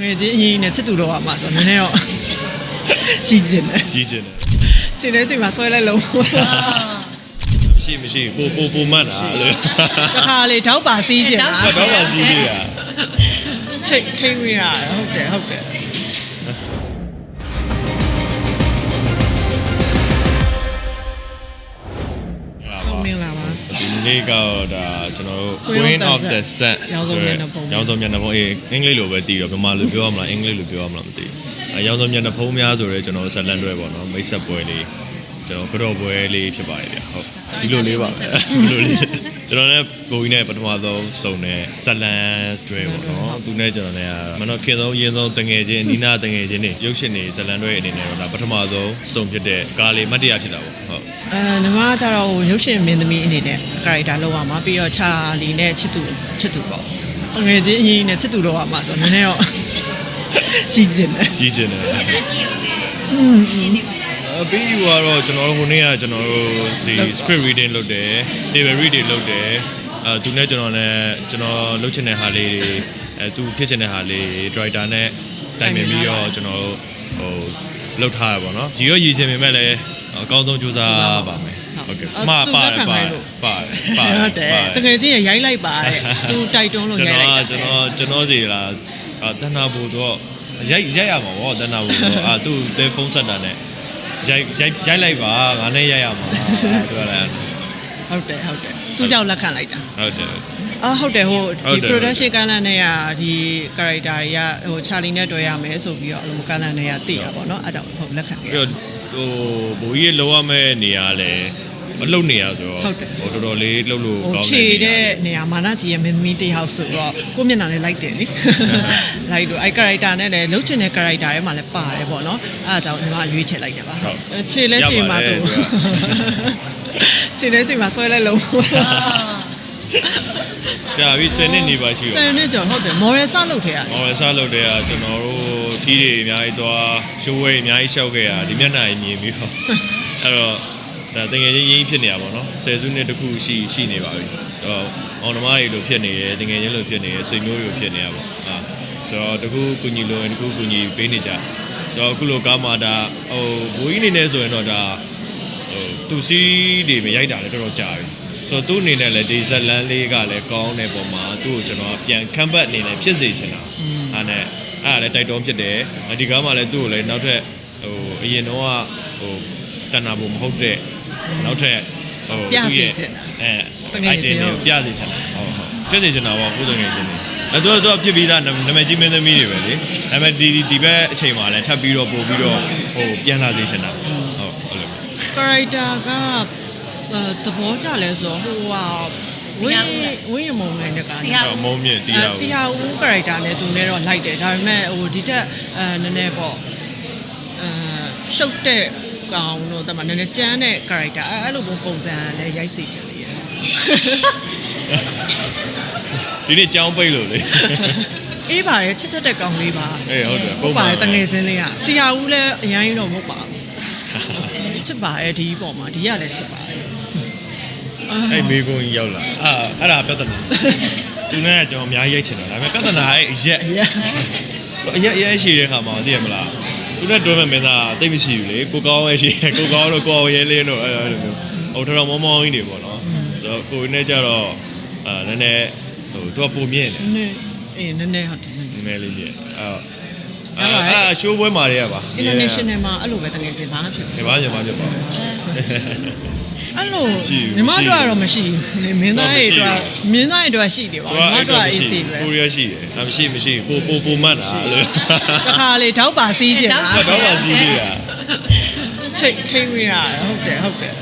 ငယ်ချင်းအရင်နဲ့ချစ်သူတော့မှာဆိုတော့နည်းနည်းတော့ရှိကျင်တယ်ကြီးကျင်တယ်စိတ်ထဲစိတ်မှာဆွဲလိုက်လုံးမရှိမရှိပိုပိုပိုမှတ်တာလို့တစ်ခါလေထောက်ပါစီးကျင်တာဆက်တော့ပါစီးနေတာချိတ်ထိမ့်ရတာဟုတ်တယ်ဟုတ်တယ် ဒီနေ့ကတော့ဒါကျွန်တော်တို့ Queen Queen of of the the Sun ရောင်းစုံမျက်နှာဖုံးရောင်းစုံမျက်နှာဖုံးအေးအင်္ဂလိပ်လိုပဲတည်တော့မြန်မာလိုပြောရမလားအင်္ဂလိပ်လိုပြောရမလားမသိဘူးအဲရောင်းစုံမျက်နှာဖုံးများဆိုရဲကျွန်တော်ဇလန်တွဲပေါ့နော်မိတ်ဆက်ပွဲလေး ကျွန်တော်ကတော့ပွဲလေးဖြစ်ပါတယ်ဗျဟုတ်ဒီလိုလေးပါပဲဒီလိုလေးကျွန်တော်နဲ့ကိုကြီးနဲ့ပထမဆုံးစုံတဲ့ဇလန်တွဲပေါ့နော်သူနဲ့ကျွန်တော်နဲ့မနော်ခင်ဆုံးအရင်ဆုံးတငယ်ချင်းနီနာတငယ်ချင်းနေရုပ်ရှင်နေဇလန်တွဲအနေနဲ့တော့ဒါပထမဆုံးစုံဖြစ်တဲ့ကားလေးမတ်တရားဖြစ်တာပေါ့ဟုတ်အဲညီမကကြတော့ဟိုရုပ်ရှင်မင်းသမီးအနေနဲ့ character လောက်ရမှာပြီးတော့ချာလီနဲ့ချစ်သူချစ်သူပေါ့ငယ်ချင်းအရင်နဲ့ချစ်သူတော့ရမှာဆိုတော့နည်းနည်းတော့ရှိကျင်တယ်ကြီးကျင်တယ်အပြီး ယူကတော့ကျွန်တော်တို့ဟိုနေ့ကကျွန်တော်တို့ဒီ script reading လုပ်တယ် table reading လုပ်တယ်အဲသူနဲ့ကျွန်တော်နဲ့ကျွန်တော်လုပ်ချင်တဲ့ဟာလေးတွေအဲသူဖြစ်ချင်တဲ့ဟာလေးတွေ director နဲ့တိုင်ပင်ပြီးတော့ကျွန်တော်တို့ဟိုလုပ်ထားရပါတော့ကြီးရောရည်ချင်ပေမဲ့လည်းအကောင်းဆုံးကြိုးစားပါမယ်ဟုတ်ကဲ့မှားပါတယ်ပါတယ်ပါတယ်ပါတဟုတ်တယ်တကယ်ချင်းရိုက်လိုက်ပါတဲ့သူတိုက်တွန်းလို့ကျွန်ရိုက်တော်လိုက်ကတာကျွန်တော်ကျွန်တော်စီလာအာတဏ္ဍာဘူတော့ရိုက်ရိုက်ရမှာဗောတဏ္ဍာဘူတော့အာသူ့တဲဖုန်းဆက်တာနဲ့ ရိုက်ရိုက်ရိုက်လိုက်ပါငါနဲ့ရိုက်ရမှာပြောလိုက်ဟုတ်တယ်ဟုတ်တယ်သူကြောင့်လက်ခံလိုက်တာဟုတ်တယ်အာဟုတ်တယ်ဟိုဟုတ်ဒီတယ် production ကလန်နဲ့ကဒီ character တွေကဟို Charlie နဲ့တွေ့ရမယ်ဆိုပြီးတော့အဲ့လိုကလန်နဲ့ကတည်တာပေါ့နော်အဲ့ဒါကြောင့်ဟုတ်လက်ခံခဲ့ပြီးတော့ဟိုဘိုးကြီးလောရမယ့်နေရာလဲ မလုံနေရဆိုတော့ဟုတ်တယ်ဟိုတော်တော်လေးလှုပ်လို့ဟိုကောင်းခြေတယ်တဲ့နေရာမာနကြီးရဲ့မင်းသမီးတစ်ယောက်ဆိုတော့ကိုယ့်မျက်နှာလေးလိုက်တယ်လေလိုက်တော့အဲ့ character နဲ့လည်းလှုပ်ချင်တဲ့ character ထဲမှာလည်းပါတယ်ပေါ့နော်အဲ့ဒါကြောင့်ညီမရွေးချယ်လိုက်တယ်ပါခြေလဲခြေမှာသူခြေလဲခြေမှာဆွဲလိုက်လုံးကြာပြီ10နှစ်နေပါရှိဆတော့ယ်နှစ်ကျော်ဟုတ်တယ် moral စလုပ်ထဲရတယ်ဟောစားလုပ်တဲ့ကကျွန်တော်တို့ထီးတွေအများကြီးသွားရှိုးဝဲအများကြီးရှောက်ခဲ့ရဒီမျက်နှာကြီးမြင်ပြီးတော့အဲ့တော့ ဒါတကယ်ချင်းရင်းဖြစ်နေတာပေါ့နော်ဆယ်စုနှစ်တစ်ခုရှိရှိနေပါပြီတော့အောင်သမားတွေလိုဖြစ်နေတယ်တကယ်ချင်းလိုဖြစ်နေတယ်ဆွေမျိုးတွေလိုဖြစ်နေရပေါ့ဟာဆိုတော့တခုကုညီလိုရင်တခုကုညီပေးနေကြဆိုတော့အခုလိုကားမှာဒါဟိုဘိုးကြီးနေနေဆိုရင်တော့ဒါဟိုသူစီးတွေမရိုက်တာလည်းတော်တော်ကြာပြီဆိုတော့သူ့အနေနဲ့လည်းဒီဇက်လန်းလေးကလည်းကောင်းတဲ့ပုံမှာသူ့ကိုကျွန်တော်ပြန်ခန့်ဘတ်အနေနဲ့ဖြစ်စေချင်တာအဲ့နဲ့အဲ့ဒါလည်းတိုက်တွန်းဖြစ်တယ်ဒီကားမှာလည်းသူ့ကိုလည်းနောက်ထပ်ဟိုအရင်တော့ကဟိုတဏ္ဍာဘုံမဟုတ်တဲ့ နောက်ထပ်ဟိုပြစေသူ့ရဲ့ချင်တာအဲတကယ်ချင်း item ကိုပြစေချင်တာဟုတ်ဟုတ်ပြစေချင်တာပေါ့ကိုယ်တကယ်ချင်းနေအဲသူကသူကဖြစ်ပြီးသားနာမည်ကြီးမင်းသမီးတွေပဲလေဒါပေမဲ့ဒီဒီဒီဘက်အချိန်မှာလည်းထပ်ပြီးတော့ပို့ပြီးတော့ဟိုပြန်လာစေချင်တာဟုတ်ဟုတ်လို့ character ကအဲသဘောကျလဲဆိုတော့ဟိုဟာဝင်းဝင်းရမုံနိုင်တဲ့ကောင်အဲ့တော့မုံမြင့်တရားတကိုရာဦး character နဲ့သူနဲ့တော့လိုက်တယ်ဒါပေမဲ့ဟိုဒီတက်အဲနည်းနည်းပေါ့အဲရှုပ်တဲ့ ကောင်တော့တမန်နည်းနည်းကြမ်းတဲ့ character အဲအဲ့လိုပုံပုံစံလည်းရိုက်စေချင်လေရဒီနေ့ကြောင်းပိတ်လို့လေအေးပါတယ်ချစ်တတ်တဲ့ကောင်လေးပါအေးဟုတ်တယ်ဟုတ်ပါတယ်ပုံမှန်ပဲတငယ်ချင်းလေးကတရာဦးလည်းအရင်တော့မဟုတ်ပါဘူးချစ်ပါတယ်ဒီပေါ်မှာဒီရလည်းချစ်ပါတယ်အဲ့မေကွန်ကြီးရောက်လာအာအဲ့ဒါပြဿနာသူနဲ့ကျွန်တော်အများကြီးရိုက်ချင်တာဒါပေမဲ့ပြဿနာအဲ့ရက်အရင်အရက်အရက်ရှိတဲ့ခါမှာသိရမလား သူနဲ့တွဲမဲ့မင်းသားတိတ်မရှိဘူးလေကိုကောင်းရဲ့ရှိကိုကောင်းတော့ကိုအောင်ရဲလင်းတော့အဲ့လိုမျိုးဟိုတော်တော်မောမောင်းကြီးနေပေါ့နော်ဆိုတော့ကိုနဲ့ကြတော့အာနည်းနည်းဟိုသူကပုံမြင့်တယ်နည်းအေးနည်းနည်းဟုတ်တယ်နည်းနည်းနည်းနည်းလေးမြင့်အဲ့ အဲ့ပါအဲ့အဲ့ရှိုးပွဲမှာတွေကပါ international မှာအဲ့လိုပဲတကယ်ချင်းဘာမှဖြစ်ဘူးဒီပါညမပြပါအဲ့လိုရှိဘူးညီမရှိဘူးတို့ကတော့မရှိဘူးမင်းသားတွေမရှိဘူးတော့မင်းသားတွေတော့ရှိတယ်ပါသူညီကမအဲ့တို့တော့ကမရှိအေးစီဘူးပဲကိုရီးယားရှိတယ်ဒါမရှိမရှိပိုပိုပိုမှတ်တာလို့တစ်ခါလေထောက်ပါစီးကျင်တာ ဆက်တော့ပါစီးနေတာ ချိတ်ထိမ့်ရတာဟုတ်တယ်ဟုတ်တယ်